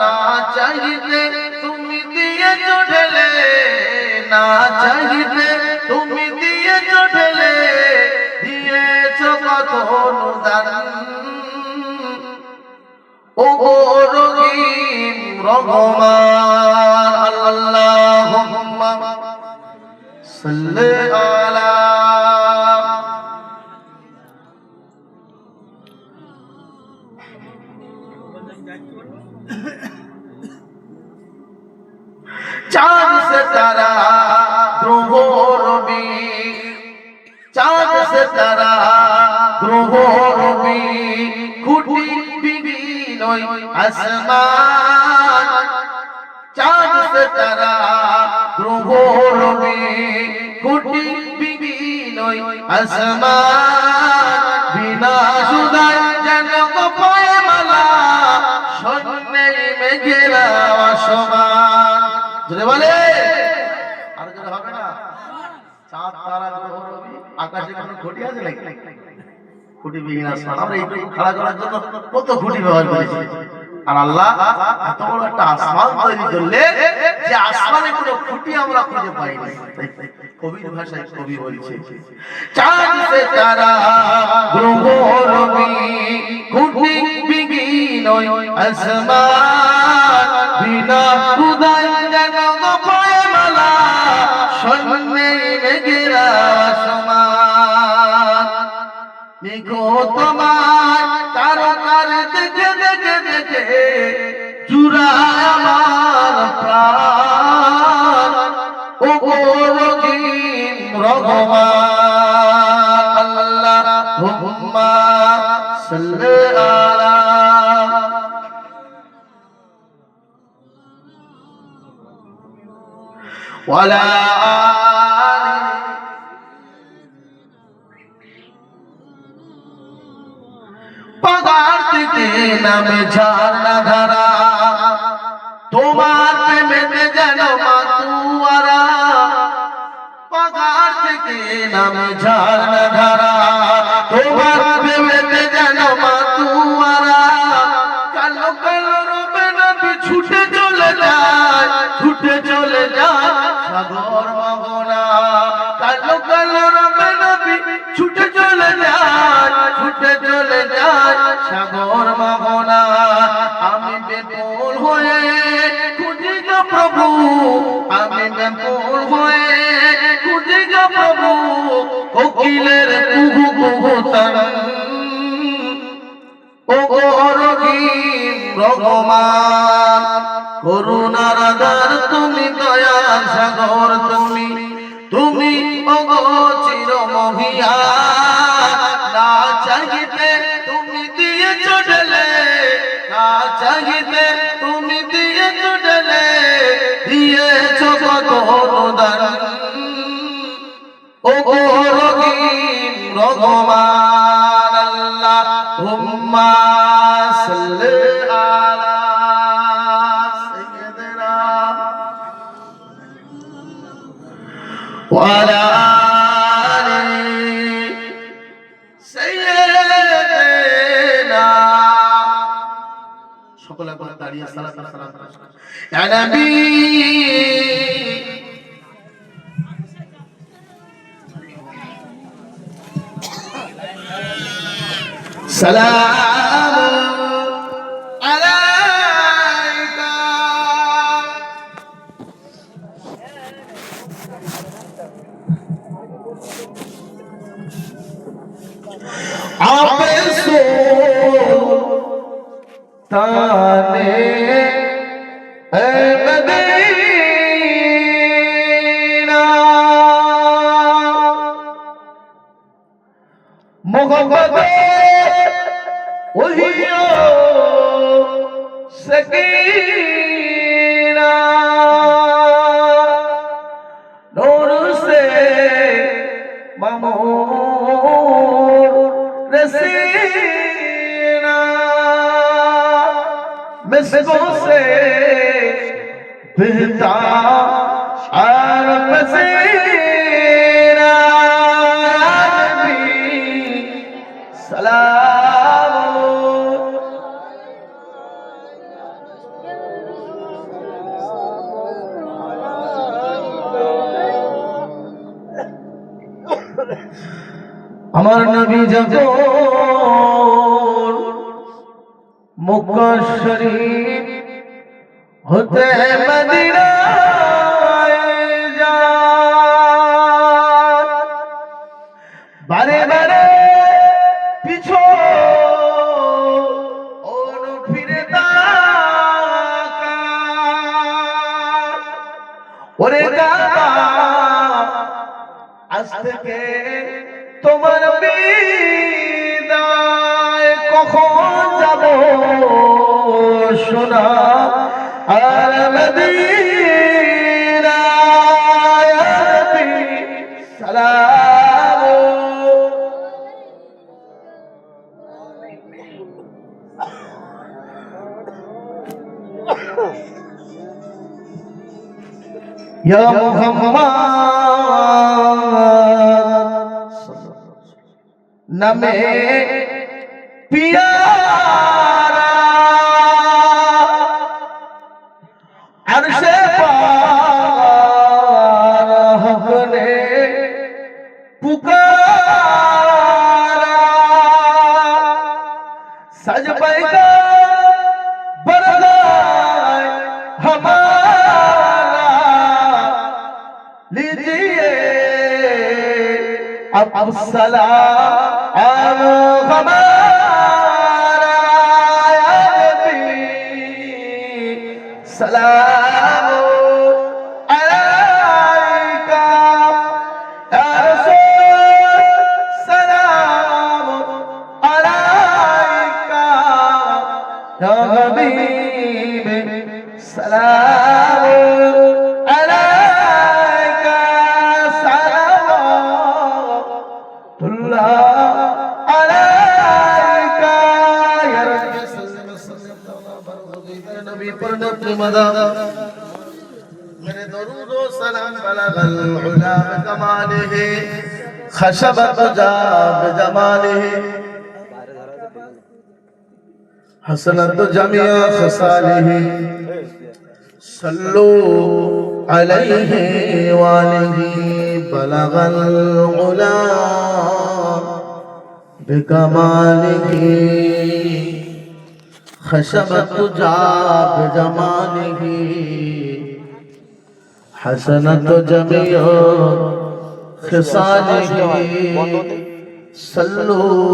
না চাইতে তুমি দিয়েছ ঢেলে না চাইতে তুমি দিয়েছ ঢেলে দিয়েছ কত অনুদান? ও রহিম, রহমান, আল্লাহুম্মা, সাল্লি চাঁদ সিতারা গ্রহ রবি। চাঁদ সিতারা গ্রহ রবি। চাঁদ সিতারা গ্রহ রবি। খুঁটি বিবিনই আসমান। বিনা সুদায় যেন পায় মেঘেরা সমান জোরে বলে আর জোরে হবে না চাঁদ তারা গ্রহ রবি আকাশে কোনো খুঁটি আছে নাকি খুঁটি বিহীন আসমান আমরা এইটুকু খাড়া করার জন্য কত খুঁটি ব্যবহার করেছি আর আল্লাহ এত বড় একটা আসমান তৈরি করলে যে আসমানে কোনো খুঁটি আমরা খুঁজে পাইনি কবির ভাষায় কবি বলছে চাঁদ সে তারা গ্রহ রবি খুঁটি বিহীন আসমান বিনা খুদাই যেন পায় মালা সন্নে মেঘেরা সমান নিগো তোমার তারকার দেখে দেখে দেখে চুরায় আমার প্রাণ। ও গো রহিম রহমান আল্লাহ হুম্মা সাল্লি আলি পাগার থেকে নামে ঝর্ণা ধারা। তোমার প্রেমেতে যেন মাতুয়ারা। পাগার দিতে নামে ঝর্ণা ধারা। চলে যায় ছুটে চলে যায় সাগর মগনা। আমি বেপুল হয়ে খুঁজি গো প্রভু, আমি বেপুল হয়ে খুঁজি গো প্রভু, কোকিলের কুহু কুহু রহমান করুণার আধার তুমি দয়ার সাগর তুমি। চাহিতে তুমি দিয়ে চড়লে দিয়েছ কত অনুদান। ও রহমান আল্লাহ সকলে বলে দাঁড়িয়ে সালাত সালাম নবী! সালাম! ताने मदीना मोहब्बत वही सकी मिसकों से बहता और पसीना सलाम আমার নবী যখন মক্কা শরীফ হতে বারে বারে পিছু ওর আজ থেকে তোমার কখন? যাব শোনা আর মদিনায় নবী সালাম يا محمد نمے پیارا सज पैदा बरदाय हमारा लीजिए अब सलाम हमारा सलाम حبيب سلام عليك صلوات الله عليك يا رب صل وسلم على نبي پر مدد درود و سلام بلغ العلا بجماله خشب بجا بجماله حسنت جميع خصاله صلوا عليه وآله بلغ العلا بكماله خشبت جاب جماله حسنت جميع خصاله صلوا